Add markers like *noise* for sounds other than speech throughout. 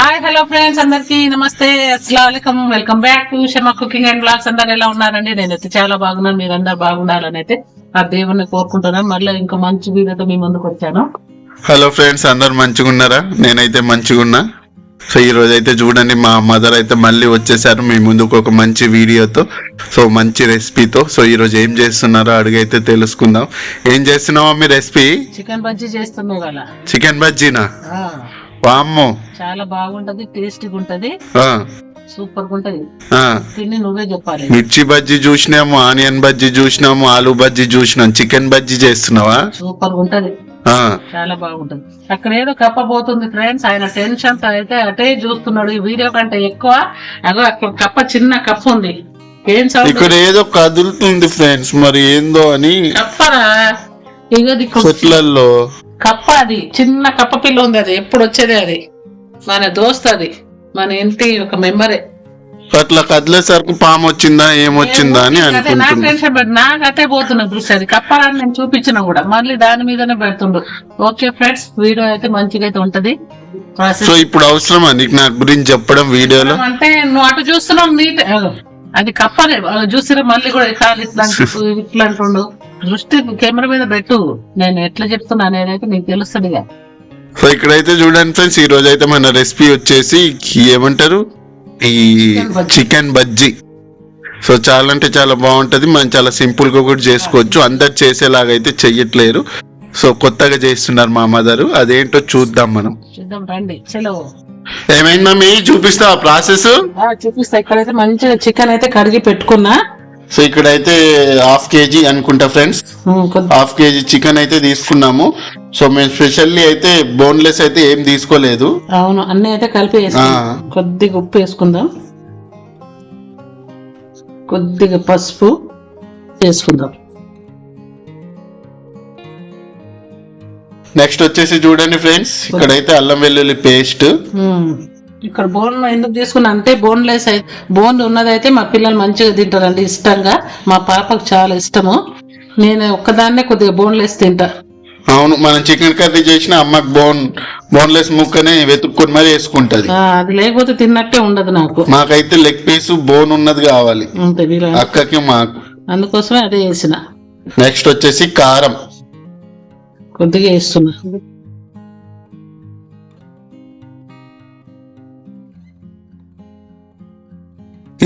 Hi hello friends అందరికి నమస్తే. అస్సలం welcome back to Shama cooking and blogs అందరు ఎలా ఉన్నారండి? నేనైతే చాలా బాగున్నాను. మీరు అందరు బాగుండాలని అయితే ఆ దేవుణ్ణి కోరుకుంటున్నాను. మళ్ళీ ఇంకో మంచి వీడియోతో మీ ముందుకు వచ్చాను. హలో ఫ్రెండ్స్ అందరు మంచిగా ఉన్నారా నేనైతే మంచిగా ఉన్నా సో ఈ రోజు అయితే చూడండి మా మదర్ అయితే మళ్ళీ వచ్చేసారు. మీ ముందుకు ఒక మంచి వీడియోతో సో మంచి రెసిపీతో సో ఈ రోజు ఏం చేస్తున్నారో అడిగైతే తెలుసుకుందాం. ఏం చేస్తున్నావా మీ రెసిపీ చికెన్ బజ్జీ చేస్తున్నావు చికెన్ బజ్జీనా వామ్మో. చాలా బాగుంటది టేస్టీగా ఉంటది. ఆ, సూపర్గా ఉంటది. ఆ. తిని నువ్వే చెప్పాలి. మిర్చి బజ్జీ చూసినాము ఆనియన్ బజ్జీ చూసినాము ఆలు బజ్జీ చూసినాం చికెన్ బజ్జీ చేస్తున్నావా? సూపర్ ఉంటది. ఆ, చాలా బాగుంటది. అక్కడ ఏదో కప్పబోతుంది ఫ్రెండ్స్ ఆయన టెన్షన్ అయితే అటే చూస్తున్నాడు. ఈ వీడియో కంటే ఎక్కువ అగో అక్కడ కప్ప చిన్న కప్ప ఉంది. ఏం ఇక్కడ ఏదో కదులుతుంది ఫ్రెండ్స్ మరి ఏందో అని. కప్పరా? ఇగో చెట్లల్లో. కప్ప అది చిన్న కప్ప పిల్ల ఉంది అది ఎప్పుడు వచ్చేది అది. మన దోస్త్ అది మన ఇంటి ఒక మెంబరే. అట్లా కదిలేసరికి పాము వచ్చిందా ఏమొచ్చిందా అని నాకు అనుకుంటున్నా టెన్షన్ పెట్టి నాకు అటే పోతున్నా దృష్టి అది. కప్పాలని నేను చూపించిన కూడా మళ్ళీ దాని మీదనే పెడుతుండు. ఓకే ఫ్రెండ్స్ వీడియో అయితే మంచిగా అయితే ఉంటది. సో ఇప్పుడు అవసరమా నీకు నా గురించి చెప్పడం వీడియోలో? అంటే నువ్వు అటు చూస్తున్నావు నీట్ అది కప్పలే చూసిరా మళ్ళీ కూడా ఇట్లా *laughs* ఇట్లా అంటుండు. దృష్టి కెమెరా మీద పెట్టు. నేను ఎట్లా చెప్తున్నా నేనైతే నీకు తెలుస్తుంది ఇక. సో ఇక్కడైతే చూడండి ఫ్రెండ్స్ ఈ రోజు అయితే మన రెసిపీ వచ్చేసి ఏమంటారు? ఈ. చికెన్ బజ్జీ. సో చాలా అంటే చాలా బాగుంటది. మనం చాలా సింపుల్గా కూడా చేసుకోవచ్చు. అందరు చేసేలాగా అయితే చెయ్యట్లేరు. సో కొత్తగా చేస్తున్నారు మా మదరు. అదేంటో చూద్దాం మనం. చూద్దాం రండి. చలో. ఏమైంది మమ్మీ? చూపిస్తావా ప్రాసెస్? చూపిస్తా. ఇక్కడైతే మంచిగా చికెన్ అయితే కడిగి పెట్టుకున్నా. సో ఇక్కడైతే హాఫ్ కేజీ అనుకుంటా ఫ్రెండ్స్. హాఫ్ కేజీ చికెన్ అయితే తీసుకున్నాము. సో మేము స్పెషల్లీ అయితే బోన్లెస్ అయితే ఏం తీసుకోలేదు. అవును అన్ని అయితే కలిపి. కొద్దిగా ఉప్పు వేసుకుందాం. కొద్దిగా పసుపు వేసుకుందాం. నెక్స్ట్ వచ్చేసి చూడండి ఫ్రెండ్స్ ఇక్కడైతే అల్లం వెల్లుల్లి పేస్ట్. ఇక్కడ బోన్ ఎందుకు తీసుకున్నా అంటే బోన్లెస్ అయి బోన్ ఉన్నదైతే మా పిల్లలు మంచిగా తింటారండి ఇష్టంగా. మా పాపకు చాలా ఇష్టము. నేను ఒక్కదాన్నే కొద్దిగా బోన్లెస్ తింటా. అవును మనం చికెన్ కర్రీ చేసిన అమ్మకి బోన్ బోన్లెస్ ముక్కనే వెతుక్కొని మరి వేసుకుంటది. అది లేకపోతే తిన్నట్టే ఉండదు నాకు. మాకైతే లెగ్ పీస్ బోన్ ఉన్నది కావాలి. అక్కకి మాకు. అందుకోసమే అదే వేసిన నెక్స్ట్ వచ్చేసి కారం. కొద్దిగా వేస్తున్నా.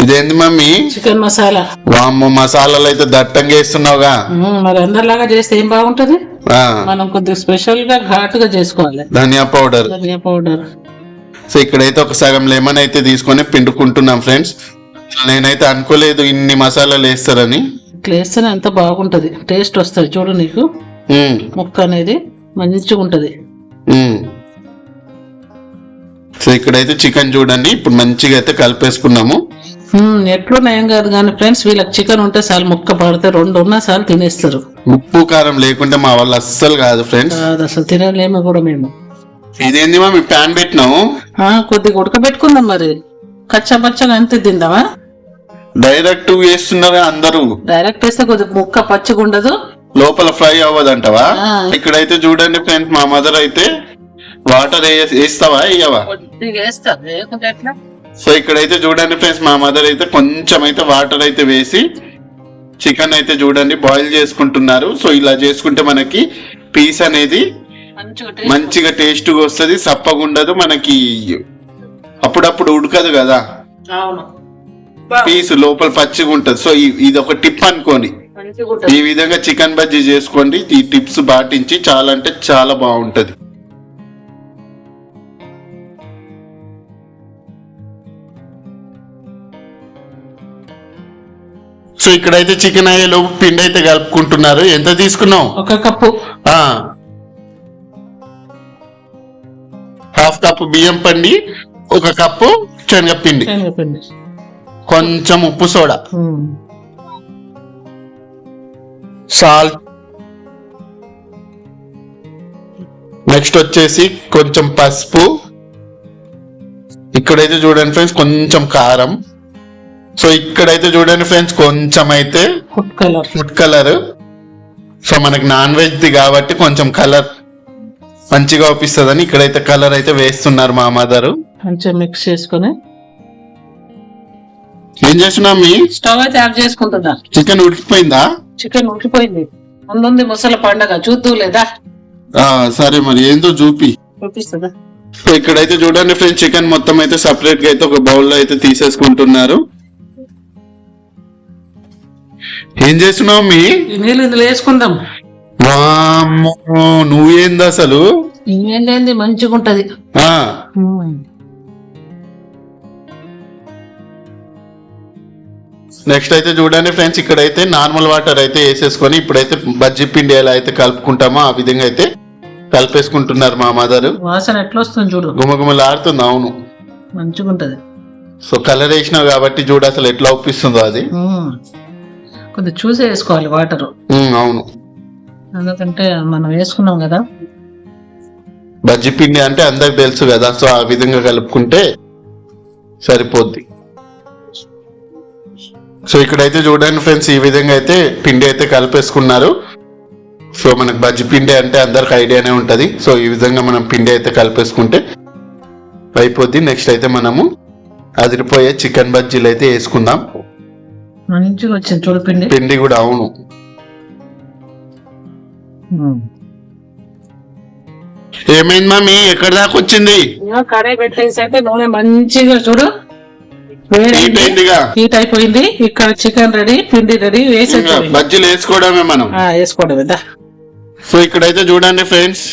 ఇదేంది మమ్మీ? చికెన్ మసాలా. వామ్మ మసాలాలు అయితే దట్టంగా వేస్తున్నావుగా. మరి అందరిలాగా చేస్తే ఏం బాగుంటది? మనం కొద్దిగా స్పెషల్గా ఘాటుగా చేసుకోవాలి. Dhania powder. Dhania powder. So ఇక్కడైతే ఒక సగం లెమన్ అయితే తీసుకొని పిండుకుంటున్నాం ఫ్రెండ్స్. నేనైతే అనుకోలేదు ఇన్ని మసాలాలు వేస్తారని. ఇట్లా వేస్తేనే అంత బాగుంటది. టేస్ట్ వస్తుంది. చూడు నీకు. ముక్క అనేది మంచిగా ఉంటది. సో ఇక్కడైతే చికెన్ చూడండి ఇప్పుడు మంచిగా అయితే కలిపేసుకున్నాము. ఉమ్, ఎట్లున్నా ఏం కాదు కానీ ఫ్రెండ్స్ వీళ్ళకి చికెన్ ఉంటే చాలు ముక్క పడితే రెండు ఉన్నా చాలు తినేస్తారు. ఉప్పు కారం లేకుంటే మా వాళ్ళు అస్సలు కాదు ఫ్రెండ్స్. కాదు అసలు తినలేము కూడా మేము. ఇదేంది మా మీ ప్యాన్ పెట్టినాము కొద్దిగా ఉడకబెట్టుకుందాం మరి. కచ్చా పచ్చగా అంతే తిందామా? డైరెక్ట్ వేస్తున్నారు అందరూ. డైరెక్ట్ వేస్తే కొద్దిగా ముక్క పచ్చిగా ఉండదు. లోపల ఫ్రై అవ్వదంటవా. ఇక్కడైతే చూడండి ఫ్రెండ్స్ మా మదర్ అయితే వాటర్ వేస్తావా ఎట్లా? సో ఇక్కడైతే చూడండి ఫ్రెండ్స్ మా మదర్ అయితే కొంచెం అయితే వాటర్ అయితే వేసి చికెన్ అయితే చూడండి బాయిల్ చేసుకుంటున్నారు. సో ఇలా చేసుకుంటే మనకి పీస్ అనేది మంచిగా taste మంచిగా టేస్ట్ వస్తుంది సప్పగా ఉండదు మనకి అప్పుడప్పుడు ఉడకదు కదా. పీస్ లోపల పచ్చిగా ఉంటది. సో ఇది ఒక టిప్ అనుకోని ఈ విధంగా చికెన్ బజ్జీ చేసుకోండి. ఈ టిప్స్ పాటించి చాలా అంటే చాలా బాగుంటది. సో ఇక్కడైతే చికెన్ అయ్యే లోపు పిండి అయితే కలుపుకుంటున్నారు. ఎంత తీసుకున్నావు? ఒక కప్పు. ఆ. హాఫ్ కప్పు బియ్యం పండి ఒక కప్పు శనగపిండి. శనగపిండి. కొంచెం ఉప్పు సోడా. సాల్ట్ నెక్స్ట్ వచ్చేసి కొంచెం పసుపు. ఇక్కడైతే చూడండి ఫ్రెండ్స్ కొంచెం కారం. సో ఇక్కడైతే చూడండి ఫ్రెండ్స్ కొంచెం అయితే food colour food colour so మనకి నాన్ వెజ్ ది కాబట్టి కొంచెం కలర్ మంచిగా ఒప్పిస్తుందని ఇక్కడైతే కలర్ అయితే వేస్తున్నారు మా మదరు. మంచిగా మిక్స్ చేసుకొని ఏం చేస్తున్నావు మీ? స్టవ్ అయితే ఆఫ్ చేసుకుంటున్నా. చికెన్ ఉడికిపోయిందా? చికెన్ ఉడికిపోయింది. ముందుంది ముసల పండగ. చూద్దు లేదా? సరే మరి. ఏందో చూపి. చూపిస్తుందా? ఇక్కడైతే చూడండి ఫ్రెండ్స్ చికెన్ మొత్తం అయితే సపరేట్గా అయితే ఒక బౌల్లో అయితే తీసేసుకుంటున్నారు. ఏం చేస్తున్నావు మీ? నీళ్ళు ఇందులో వేసుకుందాం. నువ్వేంది అసలు? ఏంటి మంచిగా ఉంటది నెక్స్ట్ అయితే చూడండి ఫ్రెండ్స్ ఇక్కడైతే నార్మల్ వాటర్ అయితే వేసేసుకొని ఇప్పుడైతే బజ్జీ పిండి ఎలా అయితే కలుపుకుంటామో. ఆ విధంగా అయితే కలిపేసుకుంటున్నారు మా మదర్. వాసన ఎట్లా వస్తుంది చూడు. గుమగుమలాడుతుంది అవును. మంచిగా ఉంటది సో కలర్ వేసినావు కాబట్టి చూడు అసలు ఎట్లా ఒప్పిస్తుందో అది. కొద్దిగా చూసి వేసుకోవాలి వాటర్. అవును. ఎందుకంటే మనం వేసుకున్నాం కదా. బజ్జీ పిండి అంటే అందరికి తెలుసు కదా సో ఆ విధంగా కలుపుకుంటే సరిపోద్ది. సో ఇక్కడైతే చూడండి ఫ్రెండ్స్ ఈ విధంగా అయితే పిండి అయితే కలిపేసుకున్నారు. సో మనకు బజ్జీ పిండి అంటే అందరికి ఐడియానే ఉంటది. సో ఈ విధంగా మనం పిండి అయితే కలిపేసుకుంటే అయిపోద్ది. నెక్స్ట్ అయితే మనము అదిరిపోయే చికెన్ బజ్జీలు అయితే వేసుకుందాం. మంచిగా వచ్చింది చూడు పిండి. పిండి కూడా అవును. ఏమైంది మమ్మీ ఎక్కడ దాకా వచ్చింది? కడాయి పెట్టేసి అయితే నూనె మంచిగా చూడు. హీట్ అయిపోయింది. ఇక్కడ చికెన్ రెడీ పిండి రెడీ వేసేది బజ్జీలు వేసుకోవడమే మనం. వేసుకోవడం కదా సో ఇక్కడైతే చూడండి ఫ్రెండ్స్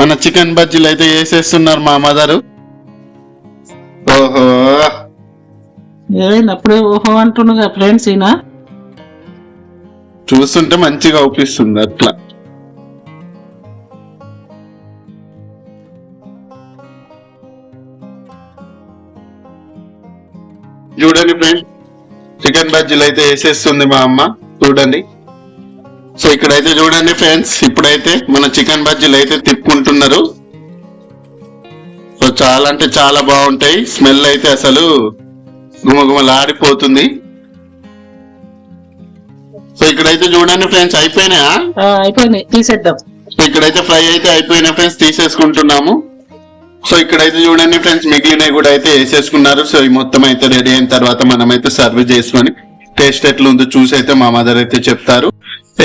మన చికెన్ బజ్జీలు అయితే వేసేస్తున్నారు మా మదరు. ఓహో. ఏమైంది? అప్పుడే ఓహో అంటుండగా ఫ్రెండ్స్ ఈయన. చూస్తుంటే మంచిగా అవుపిస్తుంది అట్లా. చూడండి ఫ్రెండ్స్ చికెన్ బజ్జీలు అయితే వేసేస్తుంది మా అమ్మ. చూడండి. సో ఇక్కడైతే చూడండి ఫ్రెండ్స్ ఇప్పుడైతే మన చికెన్ బజ్జీలు అయితే తిప్పుకుంటున్నారు. సో చాలా అంటే చాలా బాగుంటాయి. స్మెల్ అయితే అసలు గుమగుమలాడిపోతుంది. సో ఇక్కడైతే చూడండి ఫ్రెండ్స్ అయిపోయినాయా? అయిపోయినాయి. తీసేద్దాం. సో ఇక్కడైతే ఫ్రై అయితే అయిపోయిన ఫ్రెండ్స్ తీసేసుకుంటున్నాము. సో ఇక్కడైతే చూడండి ఫ్రెండ్స్ మిగిలినవి కూడా అయితే వేసేసుకున్నారు. సో ఈ మొత్తం అయితే రెడీ అయిన తర్వాత మనం అయితే సర్వ్ చేసుకొని టేస్ట్ ఎట్లుందో చూసి అయితే మా మదర్ అయితే చెప్తారు.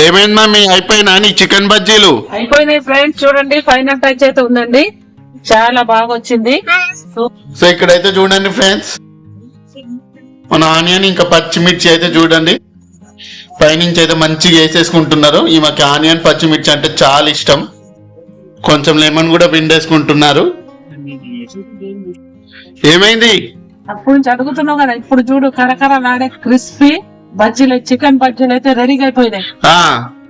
ఏమైంది మమ్మీ అయిపోయినా నీ చికెన్ బజ్జీలు? అయిపోయినాయి ఫ్రెండ్స్ చూడండి ఫైనల్ టచ్ అయితే ఉందండి. చాలా బాగా వచ్చింది. సో ఇక్కడైతే చూడండి ఫ్రెండ్స్ మన ఆనియన్ ఇంకా పచ్చిమిర్చి అయితే చూడండి. పైనుంచి అయితే మంచిగా వేసేసుకుంటున్నారు. ఈమెకి ఆనియన్ పచ్చిమిర్చి అంటే చాలా ఇష్టం. కొంచెం లెమన్ కూడా పిండేసుకుంటున్నారు. ఏమైంది? అప్పుడు నుంచి అడుగుతున్నావు కదా ఇప్పుడు చూడు కరకరలాడే క్రిస్పీ బజ్జీలు చికెన్ బజ్జీలు అయితే రెడీగా అయిపోయినాయి.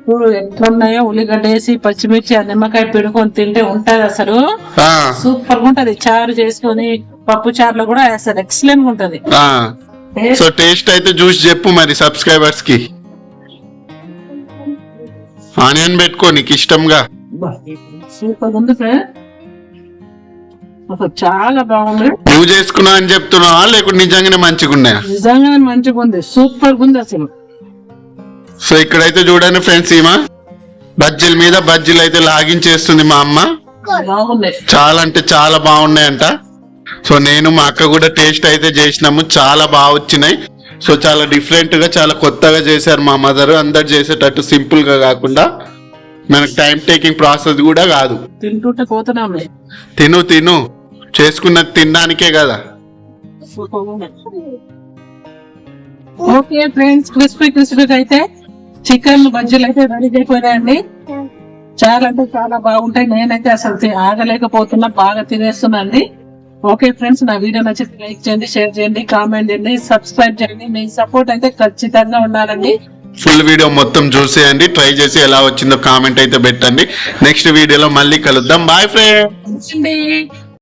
చూడు ఎట్లున్నాయో ఉల్లిగడ్డ వేసి పచ్చిమిర్చి ఆ నిమ్మకాయ పిడుకొని తింటే ఉంటది అసలు. సూపర్గా ఉంటది. చారు చేసుకొని పప్పు చారులో కూడా అసలు ఎక్సలెంట్గా ఉంటది. సో టేస్ట్ అయితే చూసి చెప్పు మరి సబ్స్క్రైబర్స్కి. ఆనియన్ పెట్టుకో నీకు ఇష్టంగా. సూపర్ ఉంది ఫ్రెండ్ అసలు చాలా బాగుంది. నువ్వు చేసుకున్నావు అని చెప్తున్నావా? లేకుంటే నిజంగానే మంచిగా ఉన్నాయా నిజంగానే మంచిగా ఉంది సూపర్ ఉంది అసలు సో ఇక్కడైతే చూడండి ఫ్రెండ్స్ ఈమె. బజ్జీల మీద బజ్జీలు అయితే లాగించేస్తుంది మా అమ్మ. చాలా అంటే చాలా బాగున్నాయంట. సో నేను మా అక్క కూడా టేస్ట్ అయితే చేసినాము. చాలా బాగా వచ్చినాయి. సో చాలా డిఫరెంట్గా చాలా కొత్తగా చేశారు మా మదర్. అందరు చేసేటట్టు సింపుల్గా కాకుండా మనకు టైం టేకింగ్ ప్రాసెస్ కూడా కాదు. తింటుంటే తిను తిను. చేసుకున్నది తినడానికే కదా. ఓకే ఫ్రెండ్స్ క్రిస్పీ క్రిస్పీ అయితే చికెన్ బజ్జీలు అయితే రెడీ అయిపోయినాయండి. చాలా అంటే చాలా బాగుంటాయి. నేనైతే అసలు ఆగలేకపోతున్నా బాగా తినేస్తున్నా అండి ఓకే ఫ్రెండ్స్ నా వీడియో నచ్చితే లైక్ చేయండి షేర్ చేయండి కామెంట్ చేయండి సబ్స్క్రైబ్ చేయండి. మీ సపోర్ట్ అయితే ఖచ్చితంగా ఉండాలండి. ఫుల్ వీడియో మొత్తం చూసేయండి. ట్రై చేసి ఎలా వచ్చిందో కామెంట్ అయితే పెట్టండి. నెక్స్ట్ వీడియోలో మళ్ళీ కలుద్దాం. బాయ్ ఫ్రెండ్ అండి